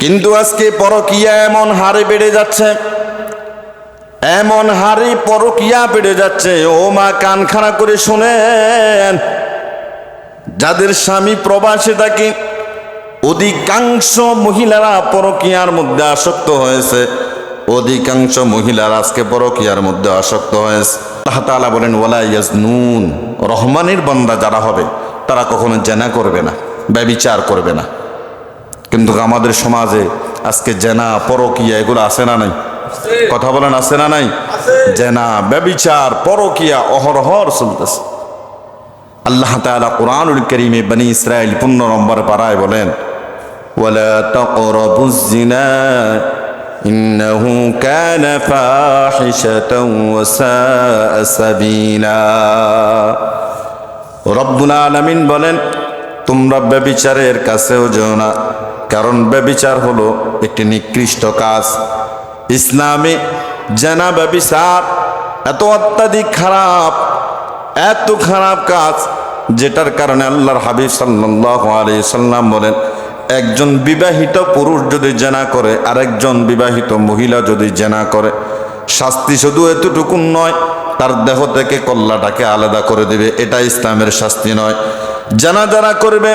কিন্তু আজকে পরকিয়া এমন হারে বেড়ে যাচ্ছে। এমন হারে পরকিয়া বেড়ে যাচ্ছে। ও মা কান খাড়া করে শোনেন, যাদের স্বামী প্রবাসে থাকে, অধিকাংশ মহিলারা পরকিয়ার মধ্যে আসক্ত হয়েছে। অধিকাংশ মহিলার আজকে পরকিয়ার মধ্যে আসক্ত হয়েছে। আল্লাহ তাআলা বলেন, ওয়ালা ইয়াজনুন। রহমানের বন্দা যারা হবে, তারা কখনো জেনা করবে না, ব্যবিচার করবে না। কিন্তু আমাদের সমাজে আজকে জেনা পরকিয়া এগুলো আছে না নাই? কথা বলেন আছে না নাই? জেনা ব্যবিচার পরকিয়া অহরহর চলতেছে। আল্লাহ তাআলা কোরআনুল করিমে বনি ইসরায়েল পূর্ণ নম্বর পাড়ায় বলেন কানা ফাহিশাতাও ওয়া সাআ সাবিলা। রব্বুল আলামিন বলেন তোমরা ব্যবিচারের কাছেও যেও না। কারণ ব্যবিচার হলো একটি নিকৃষ্ট কাজ। ইসলামে জানা ব্যবিচার এত অত্যাধিক খারাপ, এত খারাপ কাজ, যেটার কারণে আল্লাহর হাবিব সাল্লাহ সাল্লাম বলেন, একজন বিবাহিত পুরুষ যদি জেনা করে, আরেকজন বিবাহিত মহিলা যদি জেনা করে, শাস্তি শুধু এতটুকু নয়, তার দেহ থেকে কল্লাটাকে আলাদা করে দেবে, এটা ইসলামের শাস্তি নয়। জানা যারা করবে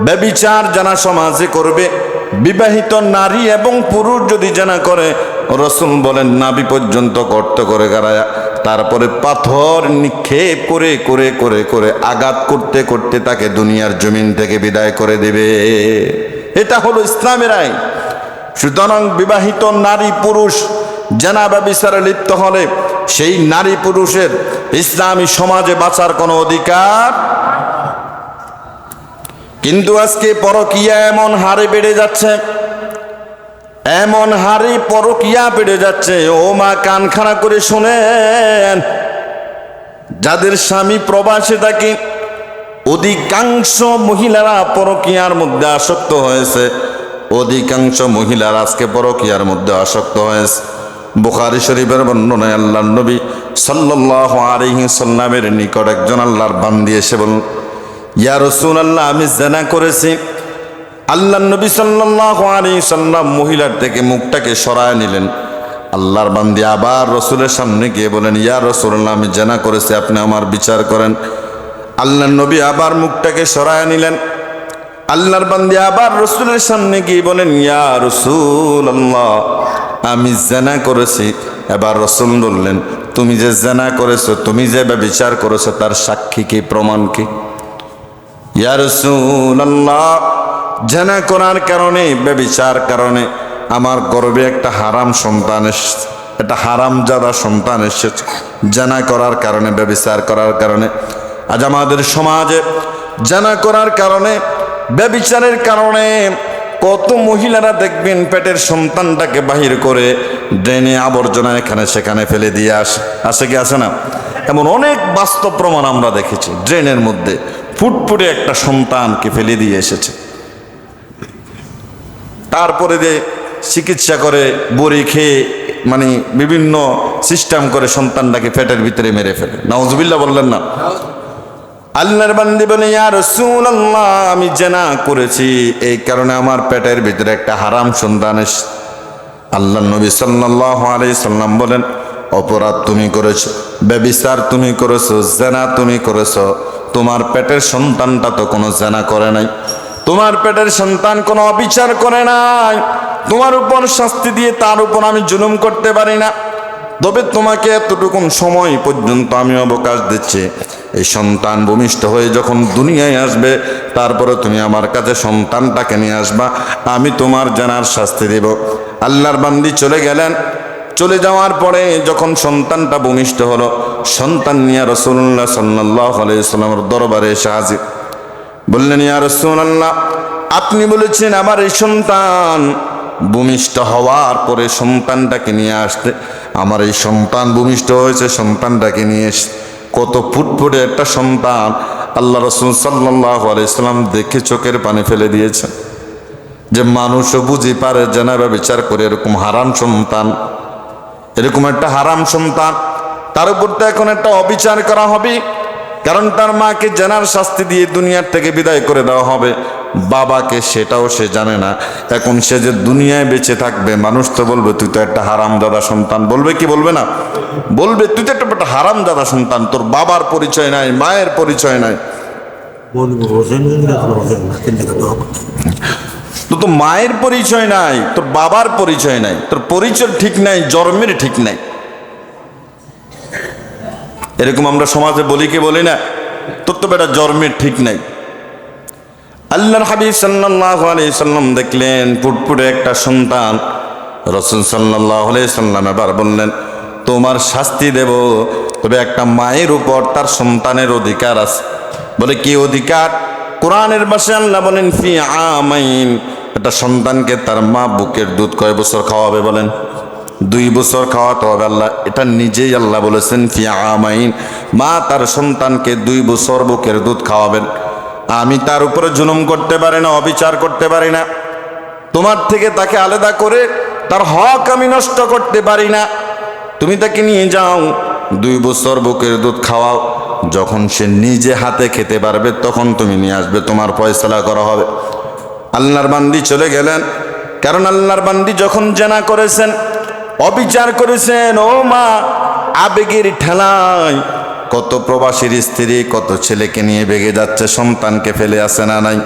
ব্যবিচার জানা সমাজে করবে। বিবাহিত নারী এবং পুরুষ যদি জানা করে, রসুল বলেন নাবি পর্যন্ত গর্ত করে গাড়ায়া। তারপরে পাথর নিক্ষেপ করে করে করে করে আঘাত করতে করতে তাকে দুনিয়ার জমিন থেকে বিদায় করে দেবে। এটা হলো ইসলামের আইন। সুতরাং বিবাহিত নারী পুরুষ জানা ব্যবিচারে লিপ্ত হলে, সেই নারী পুরুষের ইসলামী সমাজে বাঁচার কোনো অধিকার কিন্তু আজকে পরকিয়া এমন হারে বেড়ে যাচ্ছে। এমন হারে পরকিয়া বেড়ে যাচ্ছে। ও মা কান খাড়া করে শোনেন, যাদের স্বামী প্রবাসে থাকে, অধিকাংশ মহিলারা পরকিয়ার মধ্যে আসক্ত হয়েছে। অধিকাংশ মহিলার আজকে পরকিয়ার মধ্যে আসক্ত হয়েছে। বুখারি শরীফের বর্ণনায় আল্লাহ নবী সাল্লাহ আলহি সাল্লামের নিকট একজন আল্লাহর বান্দি এসে বলুন ইয়া রসুল আল্লাহ আমি জেনা করেছি। আল্লাহ নবী সাল্লাহ আলী সাল্লাম মহিলার থেকে মুখটাকে সরায় নিলেন। আল্লাহর বান্দি আবার রসুলের সামনে গিয়ে বলেন, ইয়া রসুল্লাহ আমি জেনা করেছি, আপনি আমার বিচার করেন। আল্লাহ নবী আবার মুখটাকে সরায় নিলেন। আল্লাহর বান্দি আবার রসুলের সামনে গিয়ে বলেন, ইয়া রসুল আল্লাহ আমি জেনা করেছি। এবার রসুল বললেন, তুমি যে জেনা করেছ, তুমি যে বিচার করেছ, তার সাক্ষী কি, প্রমাণ কি? ইয়া রসুল আল্লাহ জেনা করার কারণে, ব্যবিচার কারণে আমার গর্বে একটা হারাম সন্তান এসেছে, একটা হারাম জাদা সন্তান এসেছে, জেনা করার কারণে, ব্যবিচার করার কারণে। আজ আমাদের সমাজে জানা করার কারণে, ব্যবিচারের কারণে কত মহিলারা দেখবেন পেটের সন্তানটাকে বাহির করে ড্রেনে আবর্জনা এখানে সেখানে ফেলে দিয়ে আসে। আসে কি আসে না? এমন অনেক বাস্তব প্রমাণ আমরা দেখেছি ড্রেনের মধ্যে। ফুটফুটে একটা সন্তানকে ফেলে দিয়ে এসেছে। তারপরে যে চিকিৎসা করে, বড়ি খেয়ে মানে বিভিন্ন সিস্টেম করে সন্তানটাকে পেটের ভিতরে মেরে ফেলে। নওয়াজবিল্লা বললেন না। আল্লাহর বান্দি বলে, ইয়া রাসূলুল্লাহ, আমি জেনা করেছি। এই কারণে আমার পেটের ভিতরে একটা হারাম সন্তান আল্লাহ নবী আলাইহি সাল্লাম বলেন, অপরাধ তুমি করেছ, ব্যবিচার তুমি করেছ, জেনা তুমি করেছ। তোমার পেটের সন্তানটা তো কোনো জানা করে নাই। তোমার পেটের সন্তান কোনো অবিচার করে নাই। তোমার উপর শাস্তি দিয়ে তার উপর আমি জুলুম করতে পারি না। তবে তোমাকে এতটুকুন সময় পর্যন্ত আমি অবকাশ দিচ্ছি। এই সন্তান ভূমিষ্ঠ হয়ে যখন দুনিয়ায় আসবে, তারপরে তুমি আমার কাছে সন্তানটাকে নিয়ে আসবা। আমি তোমার জানার শাস্তি দেব। আল্লাহর বান্দি চলে গেলেন। চলে যাওয়ার পরে যখন সন্তানটা ভূমিষ্ঠ হলো, সন্তান নিয়ে রসুল্লাহ সাল্লাহ আলাইসাল্লামের দরবারে এসে হাজির। বললেন, ইয়া রসুল্লাহ আপনি বলেছেন আমার এই সন্তান ভূমিষ্ঠ হওয়ার পরে সন্তানটাকে নিয়ে আসতে। আমার এই সন্তান ভূমিষ্ঠ হয়েছে, সন্তানটাকে নিয়ে এসে কত ফুটফুটে একটা সন্তান আল্লাহ রসুল সাল্লাহ আলাইসাল্লাম দেখে চোখের পানি ফেলে দিয়েছেন যে মানুষও বুঝি পারে জেনারা বিচার করে এরকম হারাম সন্তান। এরকম একটা হারাম সন্তান তার উপর তো এখন একটা অবিচার করা হবে কারণ তার মাকে জানার শাস্তি দিয়ে দুনিয়ার থেকে বিদায় করে দেওয়া হবে বাবাকে সেটাও সে জানে না এখন সে যে দুনিয়ায় বেঁচে থাকবে মানুষ তো বলবে তুই তো একটা হারাম দাদা সন্তান বলবে কি বলবে না বলবে তুই তো একটা হারাম দাদা সন্তান তোর বাবার পরিচয় নাই মায়ের পরিচয় নাই তো তো মায়ের পরিচয় নাই, তোর বাবার পরিচয় নাই, তোর পরিচয় ঠিক নাই, জন্মের ঠিক নাই। এরকম আমরা সমাজে বলি কি বলি না, তোর তো বেটা জন্মের ঠিক নাই। আল্লাহর হাবিব সাল্লাল্লাহু আলাইহি সাল্লাম দেখলেন, ফুটফুটে একটা সন্তান, রসুল আলাইহি সাল্লাম এবার বললেন, তোমার শাস্তি দেব, তবে একটা মায়ের উপর তার সন্তানের অধিকার আছে। বলে, কি অধিকার? কোরআনের বাসে আল্লাহ বলেন, ফি আমাইন। একটা সন্তানকে তার মা বুকের দুধ কয় বছর খাওয়াবে বলেন? দুই বছর খাওয়াতে হবে আল্লাহ। এটা নিজেই আল্লাহ বলেছেন, ফি আমাইন। মা তার সন্তানকে দুই বছর বুকের দুধ খাওয়াবেন। আমি তার উপরে জুলুম করতে পারি না, অবিচার করতে পারি না। তোমার থেকে তাকে আলাদা করে তার হক আমি নষ্ট করতে পারি না। তুমি তাকে নিয়ে যাও, দুই বছর বুকের দুধ খাওয়াও। যখন সে নিজে হাতে খেতে পারবে তখন তুমি নিয়ে আসবে তোমার ফয়সলা করা হবে। আল্লাহর বান্দি চলে গেলেন। কারণ আল্লাহর বান্দি যখন জেনা করেছেন অবিচার করেছেন ও মা আবেগের ঠেলায় কত প্রবাসীর স্ত্রী কত ছেলেকে নিয়ে বেগে যাচ্ছে সন্তানকে ফেলে আসে না নাই?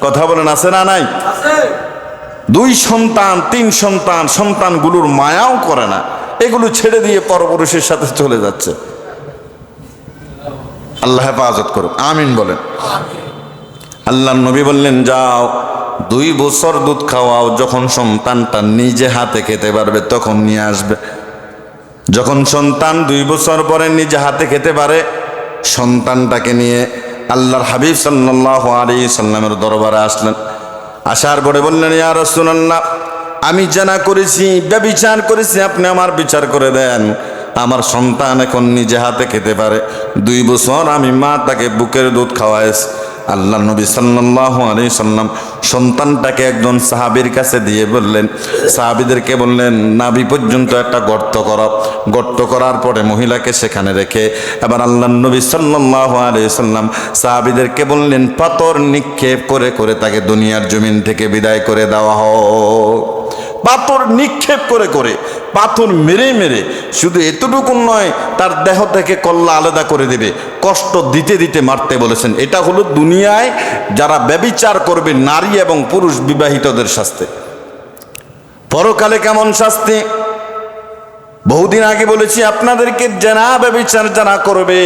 কথা বলেন আছে না নাই? দুই সন্তান তিন সন্তান সন্তানগুলোর মায়াও করে না। এগুলো ছেড়ে দিয়ে পরপুরুষের সাথে চলে যাচ্ছে। আল্লাহ হেফাজত করুক। আমিন বলেন। আল্লাহ নবী বললেন, যাও, দুই বছর দুধ খাওয়াও, যখন সন্তানটা নিজে হাতে খেতে পারবে, তখন নিয়ে আসবে। যখন সন্তান দুই বছর পরে নিজে হাতে খেতে পারে, সন্তানটাকে নিয়ে আল্লাহর হাবিব সাল্লাহ আলী সাল্লামের দরবারে আসলেন। আসার পরে বললেন, ইয়া রাসূলুল্লাহ, আমি জানা করেছি, ব্যবিচার করেছি, আপনি আমার বিচার করে দেন। আমার সন্তান এখন নিজে হাতে খেতে পারে। দুই বছর আমি মা তাকে বুকের দুধ খাওয়াইছি আল্লাহ নবী সাল্লাল্লাহু আলাইহি সাল্লাম সন্তানটাকে একজন সাহাবীর কাছে দিয়ে বললেন, সাহাবীদেরকে বললেন, নাভি পর্যন্ত একটা গর্ত করো। গর্ত করার পরে মহিলাকে সেখানে রেখে। এবার আল্লাহ নবী সাল্লাল্লাহু আলাইহি সাল্লাম সাহাবীদেরকে বললেন, পাথর নিক্ষেপ করে করে তাকে দুনিয়ার জমিন থেকে বিদায় করে দেওয়া হোক। পাথর নিক্ষেপ করে করে, পাথর মেরে মেরে, শুধু এতটুকু নয়, তার দেহ থেকে কল্লা আলাদা করে দেবে, কষ্ট দিতে দিতে মারতে বলেছেন। এটা হলো দুনিয়ায় যারা ব্যবিচার করবে নারী এবং পুরুষ বিবাহিতদের শাস্তি। পরকালে কেমন শাস্তি? বহুদিন আগে বলেছি, আপনাদেরকে জানা ব্যবিচার যারা করবে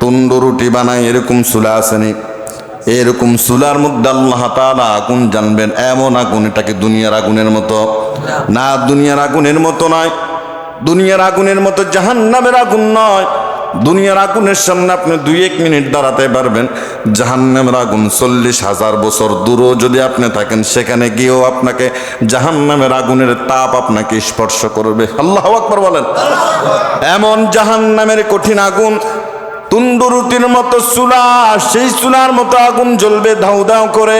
তুন্ড রুটি বানায় এরকম চুলা আসেনি এরকম চুলার মধ্যে আল্লাহ তাআলা আগুন জানবেন, এমন আগুন এটাকে দুনিয়ার আগুনের মতো? না, দুনিয়ার আগুনের মতো নয়। দুনিয়ার আগুনের মতো জাহান্নামের আগুন নয়। দুনিয়ার আগুনের সামনে আপনি দুই এক মিনিট দাঁড়াতে পারবেন। জাহান্নামের আগুন চল্লিশ হাজার বছর দূরও যদি আপনি থাকেন, সেখানে গিয়েও আপনাকে জাহান্নামের আগুনের তাপ আপনাকে স্পর্শ করবে। আল্লাহ আকবর বলেন। এমন জাহান্নামের কঠিন আগুন তুন্ডুরুটির মতো চুলা সেই চুলার মতো আগুন জ্বলবে ধাউ ধাউ করে।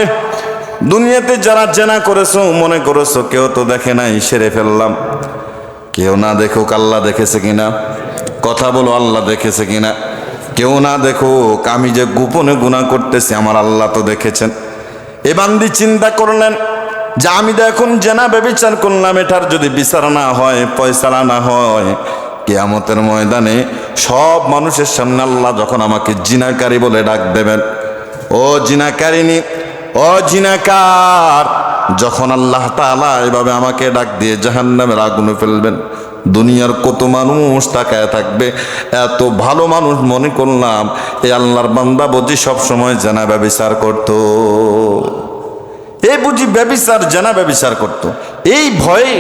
দুনিয়াতে যারা জেনা করেছ, মনে করেছ, কেউ তো দেখে নাই, সেরে ফেললাম। কেউ না দেখুক আল্লাহ দেখেছে কিনা, কথা বলো আল্লাহ দেখেছে কিনা। কেউ না দেখুক, আমি যে গোপনে গুণা করতেছি, আমার আল্লাহ তো দেখেছেন। এ বান্দি চিন্তা করলেন যে আমি তো এখন জেনা বেবিচার করলাম, এটার যদি বিচার না হয় পয়সারা না হয়, কেয়ামতের ময়দানে সব মানুষের সামনে আল্লাহ যখন আমাকে জিনাকারী বলে ডাক দেবেন, ও জিনাকারিনী ও জিনাকার, যখন আল্লাহ তাআলা এভাবে আমাকে ডাক দিয়ে জাহান্নামের আগুনে ফেলবেন, দুনিয়ার কত মানুষ তাকায় থাকবে, এত ভালো মানুষ মনে করলাম এই আল্লাহর বান্দা বুঝি সবসময় জানা ব্যবচার করতো। এই বুঝি ব্যবিচার, জানা ব্যবিচার করত। এই ভয়ে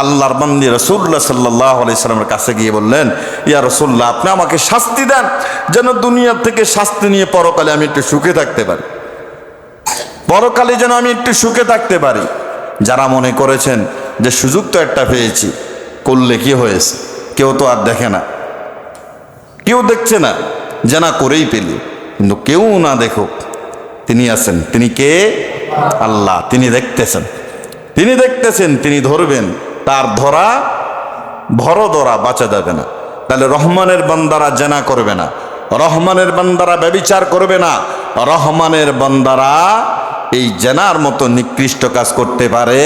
আল্লাহর বান্দি রসুল্লাহ সাল্লাহ আলাইসালামের কাছে গিয়ে বললেন, ইয়া রসুল্লাহ আপনি আমাকে শাস্তি দেন, যেন দুনিয়ার থেকে শাস্তি নিয়ে পরকালে আমি একটু সুখে থাকতে পারি। পরকালে যেন আমি একটু সুখে থাকতে পারি। যারা মনে করেছেন যে সুযোগ তো একটা পেয়েছি, করলে কি হয়েছে? কেউ তো আর দেখে না। কেউ দেখছে না জানা করেই পেলি। কিন্তু কেউ না দেখুক, তিনি আছেন। তিনি কে? আল্লাহ। তিনি দেখতেছেন। তিনি দেখতেছেন, তিনি ধরবেন। তার ধরা ভরো ধরা বাঁচা যাবে না। তাহলে রহমানের বান্দারা জেনা করবে না। রহমানের বান্দারা ব্যবিচার করবে না। রহমানের বান্দারা এই জেনার মতো নিকৃষ্ট কাজ করতে পারে